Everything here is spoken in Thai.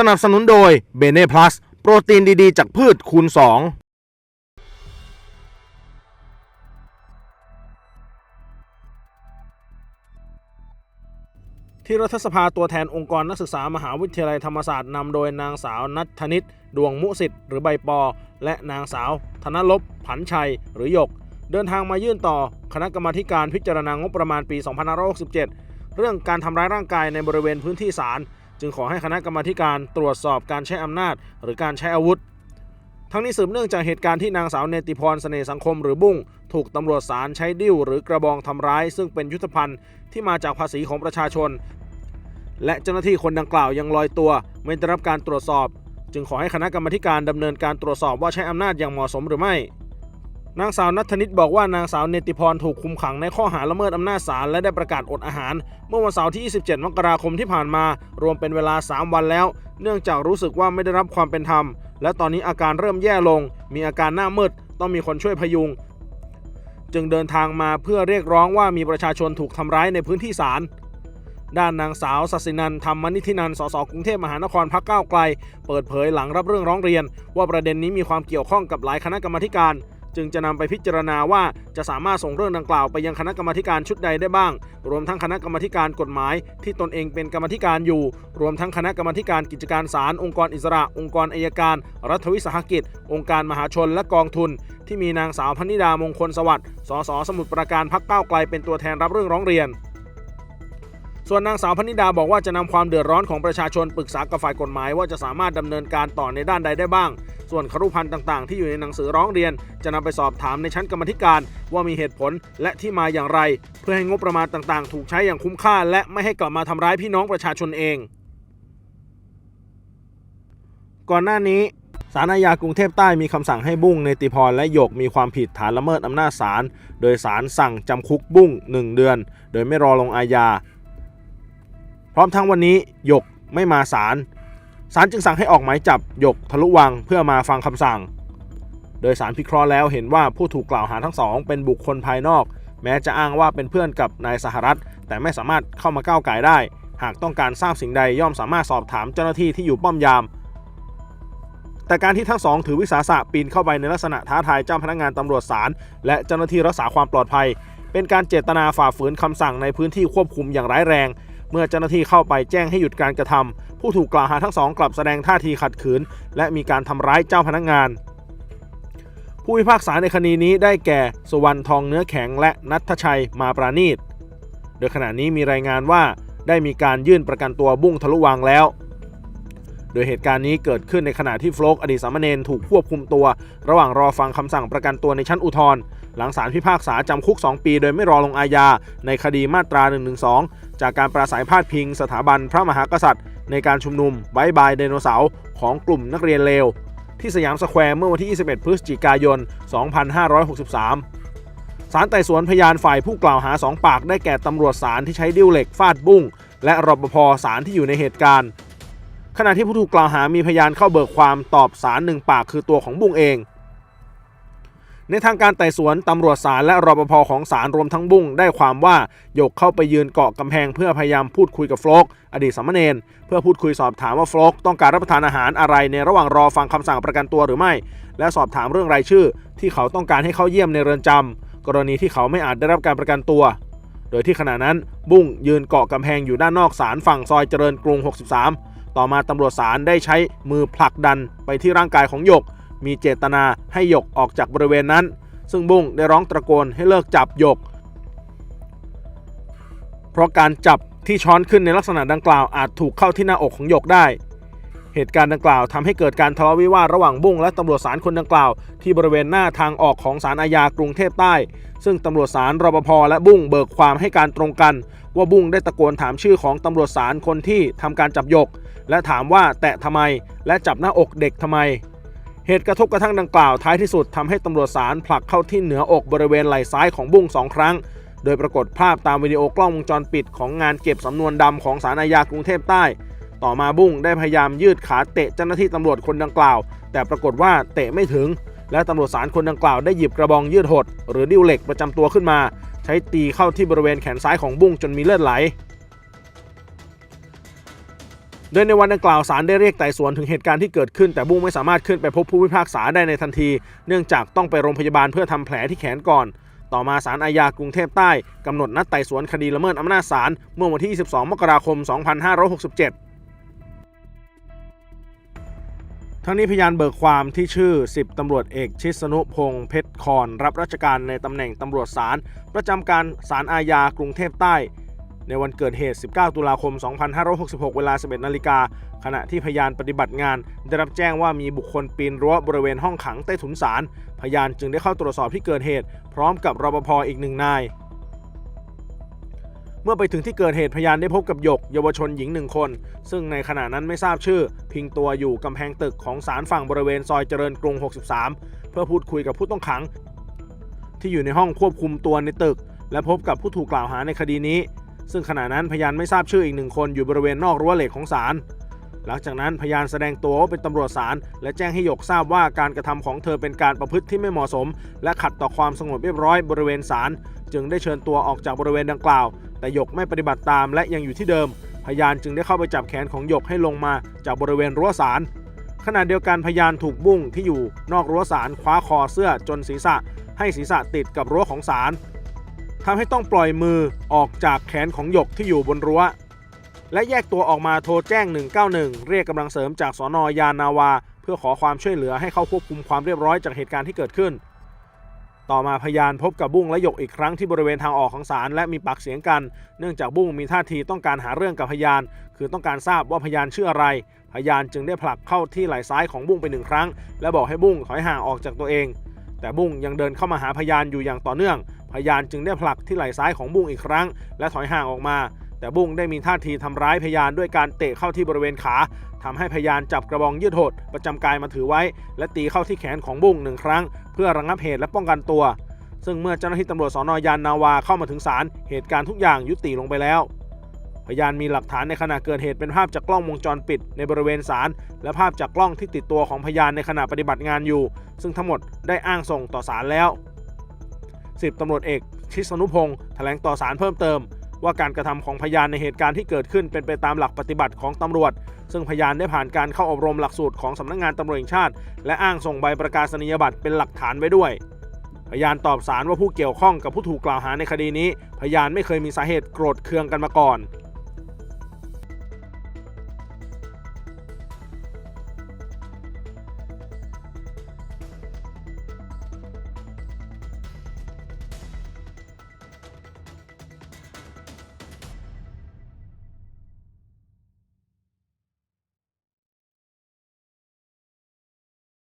สนับสนุนโดยเบเน่พลัสโปรตีนดีๆ จากพืชคูณ 2ที่รัฐสภาตัวแทนองค์กรนักศึกษามหาวิทยาลัยธรรมศาสตร์นำโดยนางสาวนัทธนิตดวงมุสิทธิ์หรือใบปอ และนางสาว ธนลบผันชัย หรือหยก เดินทางมายื่นต่อคณะกรรมาการพิจารณางบประมาณปี 2567 เรื่องการทำร้ายร่างกายในบริเวณพื้นที่ศาล จึงขอให้คณะกรรมาการตรวจสอบการใช้อำนาจ หรือการใช้อาวุธ ทั้งนี้สืบเนื่องจากเหตุการณ์ที่นางสาวเนติพรเสน่ห์สังคมหรือบุ้งถูกตำรวจศาลใช้ดิ้วหรือกระบองทำร้าย ซึ่งเป็นยุทธภัณฑ์ที่มาจากภาษีของประชาชน และเจ้าหน้าที่คนดังกล่าวยังลอยตัว ไม่ได้รับการตรวจสอบ จึงขอให้คณะกรรมาการดำเนินการตรวจสอบว่าใช้อำนาจอย่างเหมาะสมหรือไม่ นางสาวนัทนิตบอกว่านางสาวเนติพรถูกคุมขังในข้อหาละเมิดอำนาจศาลและได้ประกาศอดอาหาร เมื่อวันเสาร์ที่ 27 มกราคมที่ผ่านมา รวมเป็นเวลา 3 วันแล้ว เนื่องจากรู้สึกว่าไม่ได้รับความเป็นธรรม และตอนนี้อาการเริ่มแย่ลง มีอาการหน้ามืด ต้องมีคนช่วยพยุง จึงเดินทางมาเพื่อเรียกร้องว่ามีประชาชนถูกทำร้ายในพื้นที่ศาลด้านนางสาวสัสินันธรรมนิธินันสสกรุงเทพมหานครพักก้าวไกล เปิดเผยหลังรับเรื่องร้องเรียน ว่าประเด็นนี้มีความเกี่ยวข้องกับหลายคณะกรรมการ จึงจะนำไปพิจารณาว่าจะสามารถส่งเรื่องดังกล่าวไปยังคณะกรรมธิการชุดใดได้บ้าง รวมทั้งคณะกรรมธิการกฎหมาย ที่ตนเองเป็นกรรมธิการอยู่ รวมทั้งคณะกรรมธิการกิจการศาลองค์กรอิสระ องค์กรอายการ รัฐวิสาหกิจ องค์การมหาชนและกองทุน ที่มีนางสาวพนิดามงคลสวัสดิ์สสสมุทรปราการพักเก้าไกลเป็นตัวแทนรับเรื่องร้องเรียน ส่วนนางสาวพนิดาบอกว่าจะนำความเดือดร้อนของประชาชนปรึกษากับฝ่ายกฎหมาย ว่าจะสามารถดำเนินการต่อในด้านใดได้บ้าง ส่วนครุพันธ์ต่างๆ ที่อยู่ในหนังสือร้องเรียน จะนำไปสอบถามในชั้นกรรมธิการว่ามีเหตุผลและที่มาอย่างไร เพื่อให้งบประมาณต่างๆ ถูกใช้อย่างคุ้มค่า และไม่ให้กลับมาทำร้ายพี่น้องประชาชนเอง ก่อนหน้านี้ศาลอาญากรุงเทพใต้มีคำสั่งให้บุ้งเนติพรและหยกมีความผิดฐานละเมิดอำนาจศาล โดยศาลสั่งจำคุกบุ้ง 1 เดือน โดยไม่รอลงอาญา พร้อมทั้งวันนี้หยกไม่มาศาลศาลจึงสั่งให้ออกหมายจับหยกทะลุวังเพื่อมาฟังคำสั่ง โดยสารพิเคราะห์แล้วเห็นว่าผู้ถูกกล่าวหาทั้งสอง เป็นบุคคลภายนอก แม้จะอ้างว่าเป็นเพื่อนกับนายสหรัฐ แต่ไม่สามารถเข้ามาก้าวไก่ได้ หากต้องการทราบสิ่งใดย่อมสามารถสอบถามเจ้าหน้าที่ที่อยู่ป้อมยาม แต่การที่ทั้งสอง ถือวิสาสะปีนเข้าไปในลักษณะท้าทายเจ้าพนักงานตำรวจศาลและเจ้าหน้าที่รักษาความปลอดภัย เป็นการเจตนาฝ่าฝืนคำสั่งในพื้นที่ควบคุมอย่างร้ายแรง เมื่อเจ้าหน้าที่เข้าไปแจ้งให้หยุดการกระทำผู้ถูกกล่าวหาทั้งสองกลับแสดงท่าทีขัดขืน และมีการทำร้ายเจ้าพนักงาน ผู้พิพากษาในคดีนี้ได้แก่สุวรรณทองเนื้อแข็งและนัทชัยมาปราณีตโดยขณะนี้มีรายงานว่าได้มีการยื่นประกันตัวบุ้งทะลุวังแล้ว ดยเหตุการณ์นี้เกิดขึ้นในขณะที่โฟลกอดีตสามเณรถูกควบคุมตัว ระหว่างรอฟังคำสั่งประกันตัวในชั้นอุทธรณ์หลังศาลพิพากษาจำคุก 2 ปี โดยไม่รอลงอาญา ในคดีมาตรา 112 จากการปราศัยพาดพิง สถาบันพระมหากษัตริย์ ในการชุมนุมบายบายไดโนเสาร์ของกลุ่มนักเรียนเลว ที่สยามสแควร์เมื่อวันที่ 21 พฤศจิกายน 2563ศาลไต่สวนพยานฝ่ายผู้กล่าวหา2ปากได้แก่ตำรวจศาลที่ใช้ดิ้วเหล็กฟาดบุ้ง และรปภศาลที่อยู่ในเหตุการณ์ ขณะที่ผู้ถูกกล่าวหามีพยานเข้าเบิกความตอบสารหนึ่งปากคือตัวของบุ้งเอง ในทางการไต่สวนตำรวจศาลและรปภของศาลรวมทั้งบุ้งได้ความว่าหยกเข้าไปยืนเกาะกำแพงเพื่อพยายามพูดคุยกับโฟลกอดีตสามเณรเพื่อพูดคุยสอบถามว่าโฟลกต้องการรับประทานอาหารอะไรในระหว่างรอฟังคำสั่งประกันตัวหรือไม่ และสอบถามเรื่องรายชื่อ ที่เขาต้องการให้เข้าเยี่ยมในเรือนจำกรณีที่เขาไม่อาจได้รับการประกันตัวโดยที่ขณะนั้นบุ้งยืนเกาะกำแพงอยู่ด้านนอกศาลฝั่งซอยเจริญกรุง 63 ต่อมาตำรวจศาลได้ใช้มือผลักดันไปที่ร่างกายของหยก มีเจตนาให้หยกออกจากบริเวณนั้น ซึ่งบุ้งได้ร้องตะโกนให้เลิกจับหยก เพราะการจับที่ช้อนขึ้นในลักษณะดังกล่าวอาจถูกเข้าที่หน้าอกของหยกได้ เหตุการณ์ดังกล่าวทำให้เกิดการทะเลาะวิวาทระหว่างบุ้งและตำรวจศาลคนดังกล่าว ที่บริเวณหน้าทางออกของศาลอาญากรุงเทพใต้ ซึ่งตำรวจศาลรปภและบุ้งเบิกความให้การตรงกัน ว่าบุ้งได้ตะโกนถามชื่อของตำรวจศาลคนที่ทำการจับหยก และถามว่าแตะทำไม และจับหน้าอกเด็กทำไม เหตุกระทบกระทั่งดังกล่าวท้ายที่สุดทำให้ตำรวจศาลผลักเข้าที่เหนืออกบริเวณไหล่ซ้ายของบุ้งสองครั้ง โดยปรากฏภาพตามวิดีโอกล้องวงจรปิดของงานเก็บสำนวนดำของศาลอาญากรุงเทพใต้ ต่อมาบุ้งได้พยายามยืดขาเตะเจ้าหน้าที่ตำรวจคนดังกล่าว แต่ปรากฏว่าเตะไม่ถึง และตำรวจศาลคนดังกล่าวได้หยิบกระบองยืดหด หรือดิ้วเหล็กประจำตัวขึ้นมา ใช้ตีเข้าที่บริเวณแขนซ้ายของบุ้งจนมีเลือดไหล โดยในวันดังกล่าวศาลได้เรียกไต่สวนถึงเหตุการณ์ที่เกิดขึ้น แต่บุ้งไม่สามารถขึ้นไปพบผู้พิพากษาได้ในทันที เนื่องจากต้องไปโรงพยาบาลเพื่อทำแผลที่แขนก่อน ต่อมาศาลอาญากรุงเทพใต้กำหนดนัดไต่สวนคดีละเมิดอำนาจศาลเมื่อวันที่ 22 มกราคม 2567ทั้งนี้พยานเบิกความที่ชื่อ 10ตำรวจเอกชิสนุพงษ์เพชรคอน รับราชการในตำแหน่งตำรวจศาลประจำการศาลอาญากรุงเทพใต้ ในวันเกิดเหตุ 19 ตุลาคม 2566 เวลา 11 นาฬิกา ขณะที่พยานปฏิบัติงาน ได้รับแจ้งว่ามีบุคคลปีนรั้วบริเวณห้องขังใต้ถุนศาล พยานจึงได้เข้าตรวจสอบที่เกิดเหตุ พร้อมกับรปภอีกหนึ่งนาย เมื่อไปถึงที่เกิดเหตุพยานได้พบกับหยก เยาวชนหญิงหนึ่งคน ซึ่งในขณะนั้นไม่ทราบชื่อ พิงตัวอยู่กำแพงตึกของศาลฝั่งบริเวณซอยเจริญกรุง 63 เพื่อพูดคุยกับผู้ต้องขัง ที่อยู่ในห้องควบคุมตัวในตึก และพบกับผู้ถูกกล่าวหาในคดีนี้ ซึ่งขณะนั้นพยานไม่ทราบชื่ออีกหนึ่งคนอยู่บริเวณนอกรั้วเหล็กของศาลหลังจากนั้นพยานแสดงตัวว่าเป็นตำรวจศาลและแจ้งให้หยกทราบว่าการกระทำของเธอเป็นการประพฤติที่ไม่เหมาะสม และขัดต่อความสงบเรียบร้อยบริเวณศาลจึงได้เชิญตัวออกจากบริเวณดังกล่าว แต่หยกไม่ปฏิบัติตามและยังอยู่ที่เดิม พยานจึงได้เข้าไปจับแขนของหยกให้ลงมาจากบริเวณรั้วศาลขณะเดียวกันพยานถูกบุ้งที่อยู่นอกรั้วศาลคว้าคอเสื้อจนศีรษะ ให้ศีรษะติดกับรั้วของศาล ทำให้ต้องปล่อยมือออกจากแขนของหยกที่อยู่บนรั้ว และแยกตัวออกมาโทรแจ้ง 191 เรียกกำลังเสริมจากสอนอยานาวา เพื่อขอความช่วยเหลือให้เข้าควบคุมความเรียบร้อยจากเหตุการณ์ที่เกิดขึ้น ต่อมาพยานพบกับบุ้งและหยกอีกครั้งที่บริเวณทางออกของศาลและมีปากเสียงกัน เนื่องจากบุ้งมีท่าทีต้องการหาเรื่องกับพยาน คือต้องการทราบว่าพยานชื่ออะไร พยานจึงได้ผลักเข้าที่ไหล่ซ้ายของบุ้งไปหนึ่งครั้ง และบอกให้บุ้งถอยห่างออกจากตัวเองแต่บุ้งยังเดินเข้ามาหาพยานอยู่อย่างต่อเนื่อง พยานจึงได้ผลักที่ไหล่ซ้ายของบุ้งอีกครั้ง และถอยห่างออกมา แต่บุ้งได้มีท่าทีทำร้ายพยานด้วยการเตะเข้าที่บริเวณขาทำให้พยานจับกระบองยืดหดประจำกายมาถือไว้ และตีเข้าที่แขนของบุ้งหนึ่งครั้ง เพื่อระงับเหตุและป้องกันตัว ซึ่งเมื่อเจ้าหน้าที่ตำรวจสอนอยานนาวาเข้ามาถึงศาลเหตุการณ์ทุกอย่างยุติลงไปแล้วพยานมีหลักฐานในขณะเกิดเหตุเป็นภาพจากกล้องวงจรปิดในบริเวณศาลและภาพจากกล้องที่ติดตัวของพยานในขณะปฏิบัติงานอยู่ ซึ่งทั้งหมดได้อ้างส่งต่อศาลแล้ว สิบตำรวจเอกชิสนุพงศ์แถลงต่อสารเพิ่มเติม ว่าการกระทำของพยานในเหตุการณ์ที่เกิดขึ้นเป็นไปตามหลักปฏิบัติของตำรวจ ซึ่งพยานได้ผ่านการเข้าอบรมหลักสูตรของสำนักงานตำรวจแห่งชาติ และอ้างส่งใบประกาศนียบัตรเป็นหลักฐานไว้ด้วย พยานตอบสารว่าผู้เกี่ยวข้องกับผู้ถูกกล่าวหาในคดีนี้ พยานไม่เคยมีสาเหตุโกรธเคืองกันมาก่อน